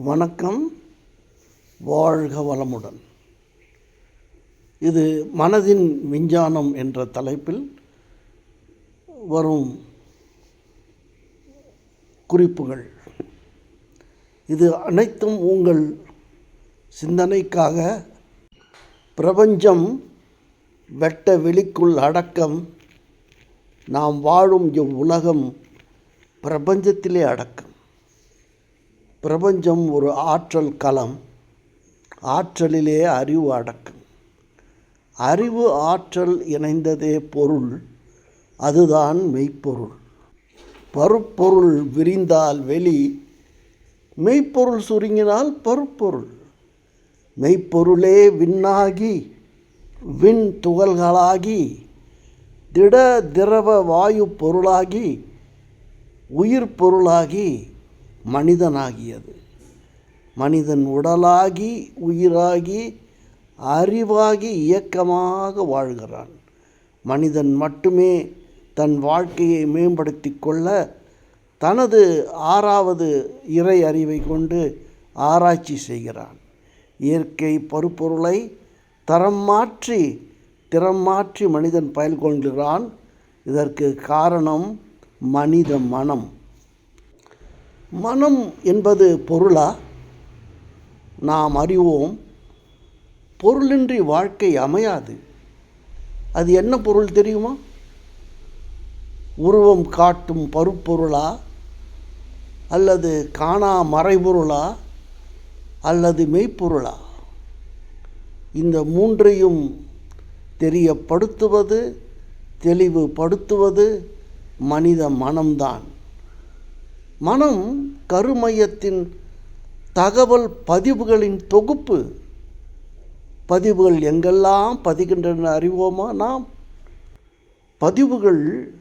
வணக்கம் வாழ்க வளமுடன். இது மனதின் விஞ்ஞானம் என்ற தலைப்பில் வரும் குறிப்புகள். இது அனைத்தும் உங்கள் சிந்தனைக்காக. பிரபஞ்சம் வெட்ட வெளிக்குள் அடக்கம். நாம் வாழும் இவ்வுலகம் பிரபஞ்சத்திலே அடக்கம். பிரபஞ்சம் ஒரு ஆற்றல் களம். ஆற்றலிலே அறிவு அடக்கம். அறிவு ஆற்றல் இணைந்ததே பொருள் அதுதான் மெய்ப்பொருள். பருப்பொருள் விரிந்தால் வெளி மெய்ப்பொருள் சுருங்கினால் பருப்பொருள். மெய்ப்பொருளே விண்ணாகி விண் துகள்களாகி திட திரவ வாயு பொருளாகி உயிர் பொருளாகி மனிதனாகியது. மனிதன் உடலாகி உயிராகி அறிவாகி இயக்கமாக வாழ்கிறான். மனிதன் மட்டுமே தன் வாழ்க்கையை மேம்படுத்தி கொள்ள தனது ஆறாவது இறை அறிவை கொண்டு ஆராய்ச்சி செய்கிறான். இயற்கை பருப்பொருளை தரம் மாற்றி திறம் மாற்றி மனிதன் பயல் கொள்கிறான். இதற்கு காரணம் மனித மனம். மனம் என்பது பொருளா? நாம் அறிவோம் பொருளின்றி வாழ்க்கை அமையாது. அது என்ன பொருள் தெரியுமா? உருவம் காட்டும் பருப்பொருளா? அல்லது காணா மறைபொருளா? அல்லது மெய்ப்பொருளா? இந்த மூன்றையும் தெரியப்படுத்துவது தெளிவுபடுத்துவது மனித மனம்தான். மனம் கருமையத்தின் தகவல் பதிவுகளின் தொகுப்பு. பதிவுகள் எங்கெல்லாம் பதிகின்றன அறிவோமா நாம்? பதிவுகள்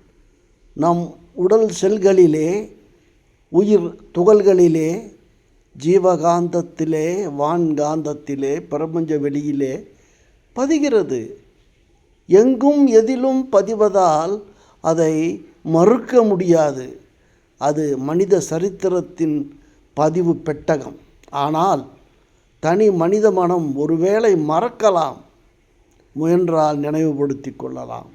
நம் உடல் செல்களிலே உயிர் துகள்களிலே ஜீவகாந்தத்திலே வான்காந்தத்திலே பிரபஞ்ச வெளியிலே பதிகிறது. எங்கும் எதிலும் பதிவதால் அதை மறுக்க முடியாது. அது மனித சரித்திரத்தின் பதிவு பெட்டகம். ஆனால் தனி மனித மனம் ஒருவேளை மறக்கலாம் முயன்றால் நினைவுபடுத்தி கொள்ளலாம்.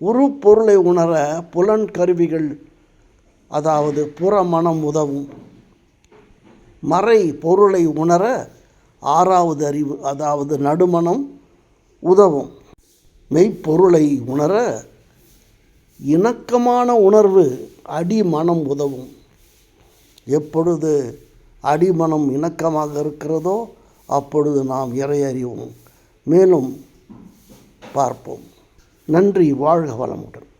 உரு பொருளை உணர புலன் கருவிகள் அதாவது புற மனம் உதவும். மறை பொருளை உணர ஆறாவது அறிவு அதாவது நடுமணம் உதவும். மெய்ப்பொருளை உணர இணக்கமான உணர்வு அடிமனம் உதவும். எப்பொழுது அடிமனம் இணக்கமாக இருக்கிறதோ அப்பொழுது நாம் இறை அறிவோம். மேலும் பார்ப்போம். நன்றி வாழ்க வளமுடன்.